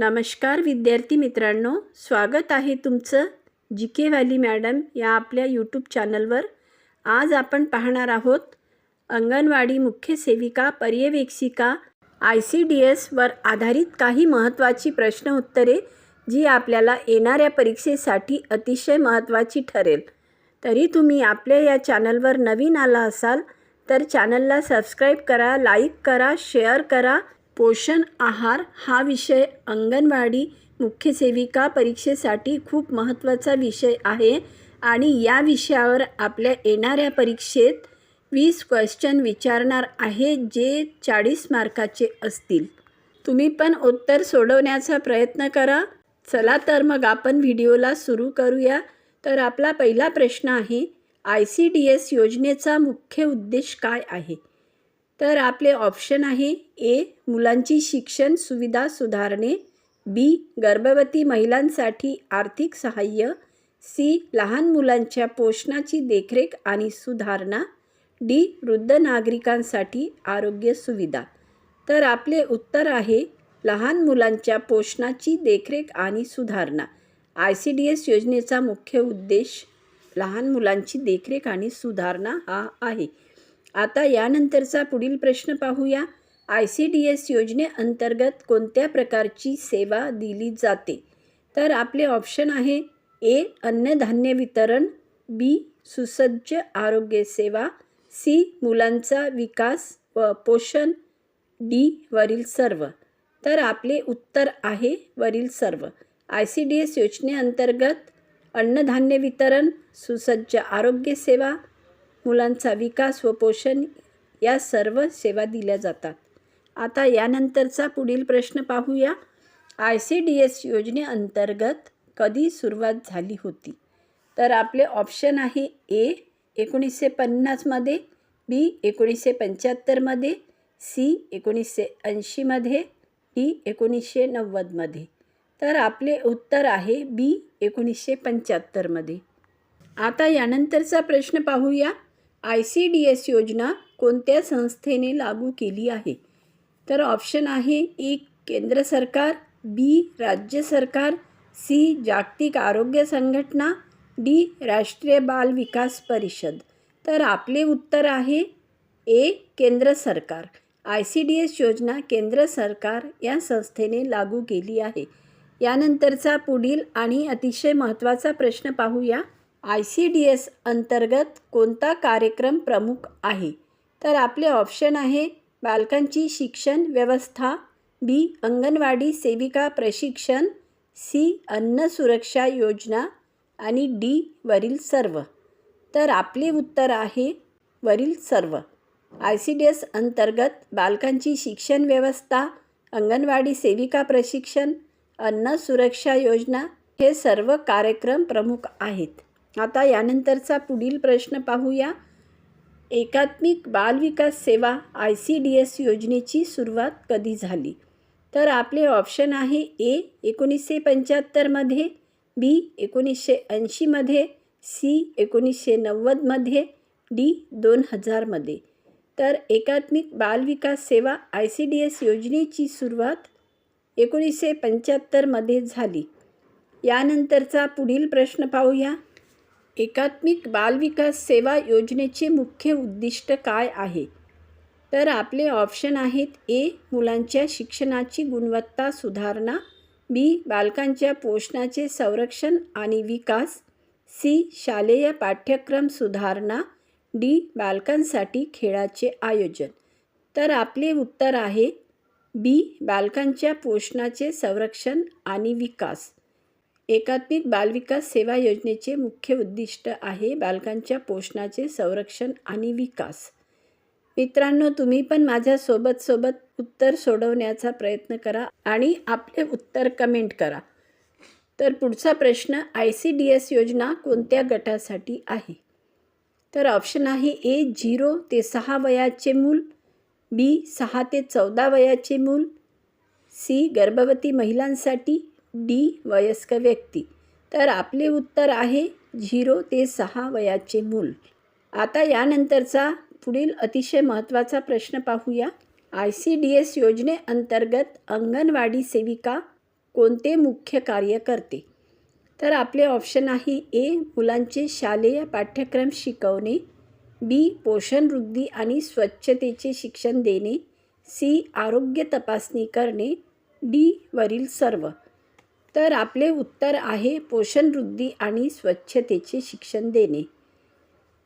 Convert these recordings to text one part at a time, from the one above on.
नमस्कार विद्यार्थी मित्रांनो स्वागत आहे तुमचं जी के व्हॅली मॅडम या आपल्या यूट्यूब चॅनलवर. आज आपण पाहणार आहोत अंगणवाडी मुख्य सेविका पर्यवेक्षिका आय सी डी एसवर आधारित काही महत्त्वाची प्रश्न उत्तरे जी आपल्याला येणाऱ्या परीक्षेसाठी अतिशय महत्त्वाची ठरेल. तरी तुम्ही आपल्या या चॅनलवर नवीन आला असाल तर चॅनलला सबस्क्राईब करा लाईक करा शेअर करा पोषण आहार हा विषय अंगणवाडी मुख्य सेविका परीक्षेसाठी खूप महत्त्वाचा विषय आहे आणि या विषयावर आपल्या येणाऱ्या परीक्षेत वीस क्वेश्चन विचारणार आहे जे चाळीस मार्काचे असतील. तुम्ही पण उत्तर सोडवण्याचा प्रयत्न करा. चला तर मग आपण व्हिडिओला सुरू करूया. तर आपला पहिला प्रश्न आहे आय सी डी एस योजनेचा मुख्य उद्देश काय आहे? तर आपले ऑप्शन आहे ए मुलांची शिक्षण सुविधा सुधारणे बी गर्भवती महिलांसाठी आर्थिक सहाय्य सी लहान मुलांच्या पोषणाची देखरेख आणि सुधारणा डी वृद्ध नागरिकांसाठी आरोग्य सुविधा. तर आपले उत्तर आहे लहान मुलांच्या पोषणाची देखरेख आणि सुधारणा. आय सी डी एस योजनेचा मुख्य उद्देश लहान मुलांची देखरेख आणि सुधारणा हा आहे. आता यानंतरचा पुढील प्रश्न पाहूया. आय सी डी एस योजनेअंतर्गत कोणत्या प्रकारची सेवा दिली जाते? तर आपले ऑप्शन आहे ए अन्नधान्य वितरण बी सुसज्ज आरोग्य सेवा सी मुलांचा विकास व पोषण डी वरील सर्व. तर आपले उत्तर आहे वरील सर्व. आय सी डी एस योजनेअंतर्गत अन्नधान्य वितरण सुसज्ज आरोग्य सेवा मुलांचा विकास व पोषण या सर्व सेवा दिल्या जातात. आता यानंतरचा पुढील प्रश्न पाहूया. आय सी डी एस योजनेअंतर्गत कधी सुरुवात झाली होती? तर आपले ऑप्शन आहे ए एकोणीसशे पन्नासमध्ये बी एकोणीसशे पंच्याहत्तरमध्ये सी एकोणीसशे ऐंशीमध्ये डी एकोणीसशे नव्वदमध्ये तर आपले उत्तर आहे बी एकोणीसशे पंच्याहत्तरमध्ये आता यानंतरचा प्रश्न पाहूया. आय सी डी एस योजना कोणत्या संस्थेने लागू केली आहे? तर ऑप्शन आहे ए केंद्र सरकार बी राज्य सरकार सी जागतिक आरोग्य संघटना डी राष्ट्रीय बाल विकास परिषद. तर आपले उत्तर आहे ए केंद्र सरकार. आय सी डी एस योजना केंद्र सरकार या संस्थेने लागू केली आहे. यानंतरचा पुढील आणि अतिशय महत्त्वाचा प्रश्न पाहूया. आय सी डी एस अंतर्गत कोणता कार्यक्रम प्रमुख आहे? तर आपले ऑप्शन आहे बालकांची शिक्षण व्यवस्था बी अंगणवाडी सेविका प्रशिक्षण सी अन्न सुरक्षा योजना आणि डी वरील सर्व. तर आपले उत्तर आहे वरील सर्व. आय सी डी एस अंतर्गत बालकांची शिक्षण व्यवस्था अंगणवाडी सेविका प्रशिक्षण अन्न सुरक्षा योजना हे सर्व कार्यक्रम प्रमुख आहेत. आता यानंतरचा पुढील प्रश्न पाहूया. एकात्मिक बालविकास सेवा आय सी डी एस योजनेची सुरुवात कधी झाली? तर आपले ऑप्शन आहे ए एकोणीसशे पंच्याहत्तरमध्ये बी एकोणीसशे ऐंशीमध्ये सी एकोणीसशे नव्वदमध्ये डी दोन हजारमध्ये तर एकात्मिक बालविकास सेवा आय सी डी एस योजनेची सुरुवात एकोणीसशे पंच्याहत्तरमध्ये झाली. यानंतरचा पुढील प्रश्न पाहूया. एकात्मिक बालविकास सेवा योजनेचे मुख्य उद्दिष्ट काय आहे? तर आपले ऑप्शन आहेत ए मुलांच्या शिक्षणाची गुणवत्ता सुधारणा बी बालकांच्या पोषणाचे संरक्षण आणि विकास सी शालेय पाठ्यक्रम सुधारणा डी बालकांसाठी खेळाचे आयोजन. तर आपले उत्तर आहे बी बालकांच्या पोषणाचे संरक्षण आणि विकास. एकात्मिक बालविकास सेवा योजनेचे मुख्य उद्दिष्ट आहे बालकांच्या पोषणाचे संरक्षण आणि विकास. मित्रांनो तुम्ही पण माझ्यासोबत सोबत उत्तर सोडवण्याचा प्रयत्न करा आणि आपले उत्तर कमेंट करा. तर पुढचा प्रश्न आय सी डी एस योजना कोणत्या गटासाठी आहे? तर ऑप्शन आहे ए झिरो ते सहा वयाचे मूल बी सहा ते चौदा वयाचे मूल सी गर्भवती महिलांसाठी डी वयस्क व्यक्ती. तर आपले उत्तर आहे झिरो ते सहा वयाचे मूल. आता यानंतरचा पुढील अतिशय महत्त्वाचा प्रश्न पाहूया. आय सी डी एस योजनेअंतर्गत अंगणवाडी सेविका कोणते मुख्य कार्य करते? तर आपले ऑप्शन आहे ए मुलांचे शालेय पाठ्यक्रम शिकवणे बी पोषण वृद्धी आणि स्वच्छतेचे शिक्षण देणे सी आरोग्य तपासणी करणे डी वरील सर्व. तर आपले उत्तर आहे पोषणवृद्धी आणि स्वच्छतेचे शिक्षण देणे.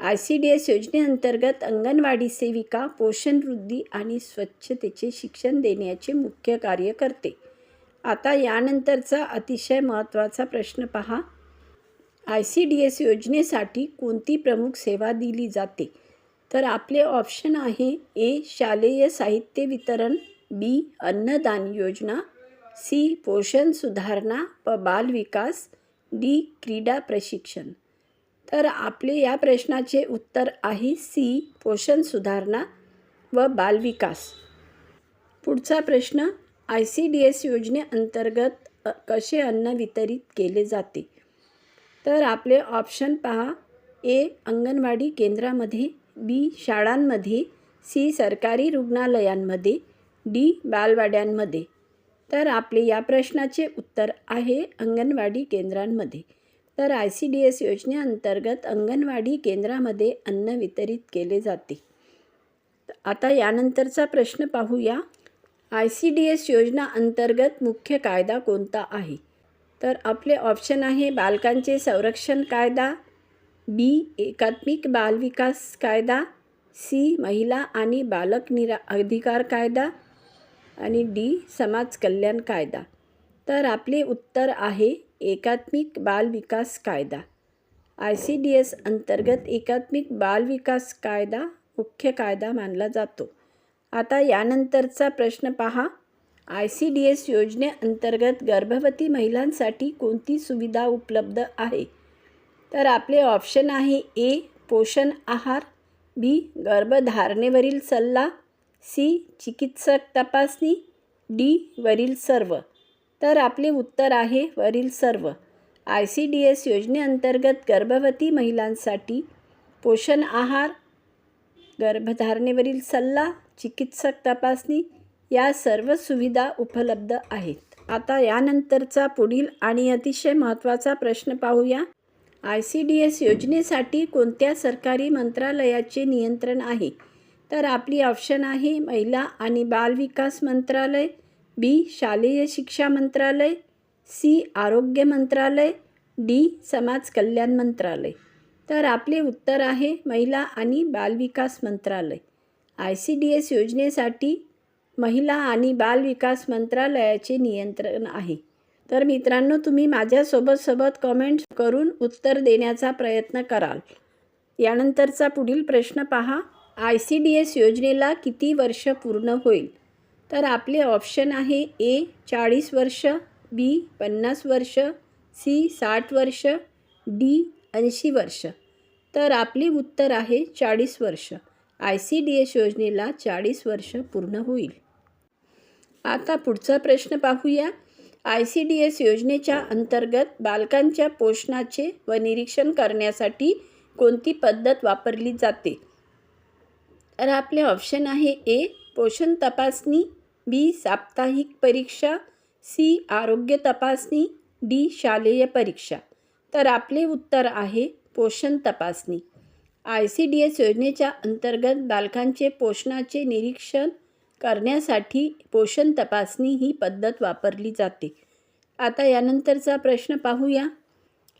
आय सी डी एस योजनेअंतर्गत अंगणवाडी सेविका पोषणवृद्धी आणि स्वच्छतेचे शिक्षण देण्याचे मुख्य कार्य करते. आता यानंतरचा अतिशय महत्त्वाचा प्रश्न पहा. आय सी डी एस योजनेसाठी कोणती प्रमुख सेवा दिली जाते? तर आपले ऑप्शन आहे ए शालेय साहित्य वितरण बी अन्नदान योजना सी. पोषण सुधारणा व बाल विकास डी. क्रीडा प्रशिक्षण. तर आपले या प्रश्नाचे उत्तर आहे सी. पोषण सुधारणा व बालविकास पुढचा प्रश्न आय सी डी एस योजनेअंतर्गत कसे अन्न वितरित केले जाते? तर आपले ऑप्शन पहा. ए. अंगणवाडी केंद्रामध्ये बी. शाळांमध्ये सी. सरकारी रुग्णालयांमध्ये डी. बालवाड्यांमध्ये. तर आपले या प्रश्नाचे उत्तर आहे अंगणवाडी केंद्रांमध्ये. तर आय सी डी एस योजनेअंतर्गत अंगणवाडी केंद्रामध्ये अन्न वितरित केले जाते. आता यानंतरचा प्रश्न पाहूया. आय सी डी एस योजना अंतर्गत मुख्य कायदा कोणता आहे? तर आपले ऑप्शन आहे बालकांचे संरक्षण कायदा बी एकात्मिक बालविकास कायदा सी महिला आणि बालक निरा अधिकार कायदा आणि डी समाज कल्याण कायदा. तर आपले उत्तर आहे एकात्मिक बाल विकास कायदा. आय सी डी एस अंतर्गत एकात्मिक बाल विकास कायदा मुख्य कायदा मानला जातो. आता यानंतरचा प्रश्न पहा. आय सी डी एस योजनेअंतर्गत गर्भवती महिलांसाठी कोणती सुविधा उपलब्ध आहे? तर आपले ऑप्शन आहे ए पोषण आहार बी गर्भधारणेवरील सल्ला सी. चिकित्सक तपासणी डी. वरील सर्व. तर आपले उत्तर आहे वरील सर्व. आय सी डी एस योजनेअंतर्गत गर्भवती महिलांसाठी पोषण आहार गर्भधारणेवरील सल्ला चिकित्सक तपासणी या सर्व सुविधा उपलब्ध आहेत. आता यानंतरचा पुढील आणि अतिशय महत्त्वाचा प्रश्न पाहूया. आय सी डी एस योजनेसाठी कोणत्या सरकारी मंत्रालयाचे नियंत्रण आहे? तर आपली ऑप्शन आहे महिला आणि बाल विकास मंत्रालय बी शालेय शिक्षा मंत्रालय सी आरोग्य मंत्रालय डी समाज कल्याण मंत्रालय. तर आपले उत्तर आहे महिला आणि बालविकास मंत्रालय. आय सी डी एस योजनेसाठी महिला आणि बालविकास मंत्रालयाचे नियंत्रण आहे. तर मित्रांनो तुम्ही माझ्यासोबत सोबत कमेंट करून उत्तर देण्याचा प्रयत्न कराल. यानंतरचा पुढील प्रश्न पहा. आय सी डी एस योजनेला किती वर्ष पूर्ण होईल? तर आपले ऑप्शन आहे ए चाळीस वर्ष बी पन्नास वर्ष सी साठ वर्ष डी ऐंशी वर्ष. तर आपली उत्तर आहे चाळीस वर्ष. आय सी डी एस योजनेला चाळीस वर्ष पूर्ण होईल. आता पुढचा प्रश्न पाहूया. आय सी डी एस योजनेच्या अंतर्गत बालकांच्या पोषणाचे व निरीक्षण करण्यासाठी कोणती पद्धत वापरली जाते? तर आपले ऑप्शन आहे ए पोषण तपासणी बी साप्ताहिक परीक्षा सी आरोग्य तपासणी डी शालेय परीक्षा. तर आपले उत्तर आहे पोषण तपासणी. आय सी डी एस योजनेच्या अंतर्गत बालकांचे पोषणाचे निरीक्षण करण्यासाठी पोषण तपासणी ही पद्धत वापरली जाते. आता यानंतरचा प्रश्न पाहूया.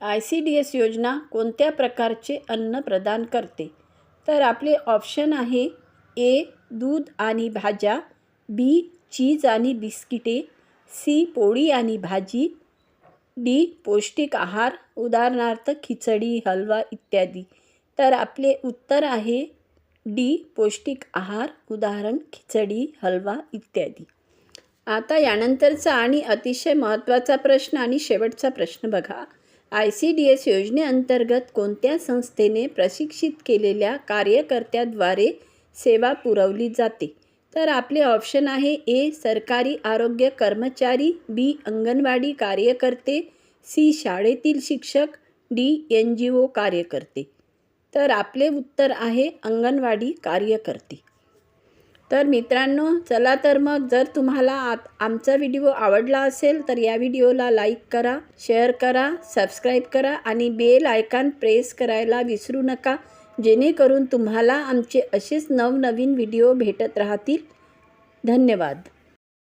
आय सी डी एस योजना कोणत्या प्रकारचे अन्न प्रदान करते? तर आपले ऑप्शन आहे ए दूध आणि भाज्या बी चीज आणि बिस्किटे सी पोळी आणि भाजी डी पौष्टिक आहार उदाहरणार्थ खिचडी हलवा इत्यादी. तर आपले उत्तर आहे डी पौष्टिक आहार उदाहरण खिचडी हलवा इत्यादी. आता यानंतरचा आणि अतिशय महत्त्वाचा प्रश्न आणि शेवटचा प्रश्न बघा. आय सी डी एस योजनेअंतर्गत कोणत्या संस्थेने प्रशिक्षित केलेल्या कार्यकर्त्याद्वारे सेवा पुरवली जाते? तर आपले ऑप्शन आहे ए सरकारी आरोग्य कर्मचारी बी अंगणवाडी कार्यकर्ते सी शाळेतील शिक्षक डी एन जी ओ कार्यकर्ते. तर आपले उत्तर आहे अंगणवाडी कार्यकर्ते. तर मित्रांनो चला तर मग जर तुम्हाला आत आमचा व्हिडिओ आवडला असेल तर या व्हिडिओला लाईक करा शेअर करा सबस्क्राईब करा आणि बेल आयकॉन प्रेस करायला विसरू नका जेणेकरून तुम्हाला आमचे असेच नवनवीन व्हिडिओ भेटत राहतील. धन्यवाद.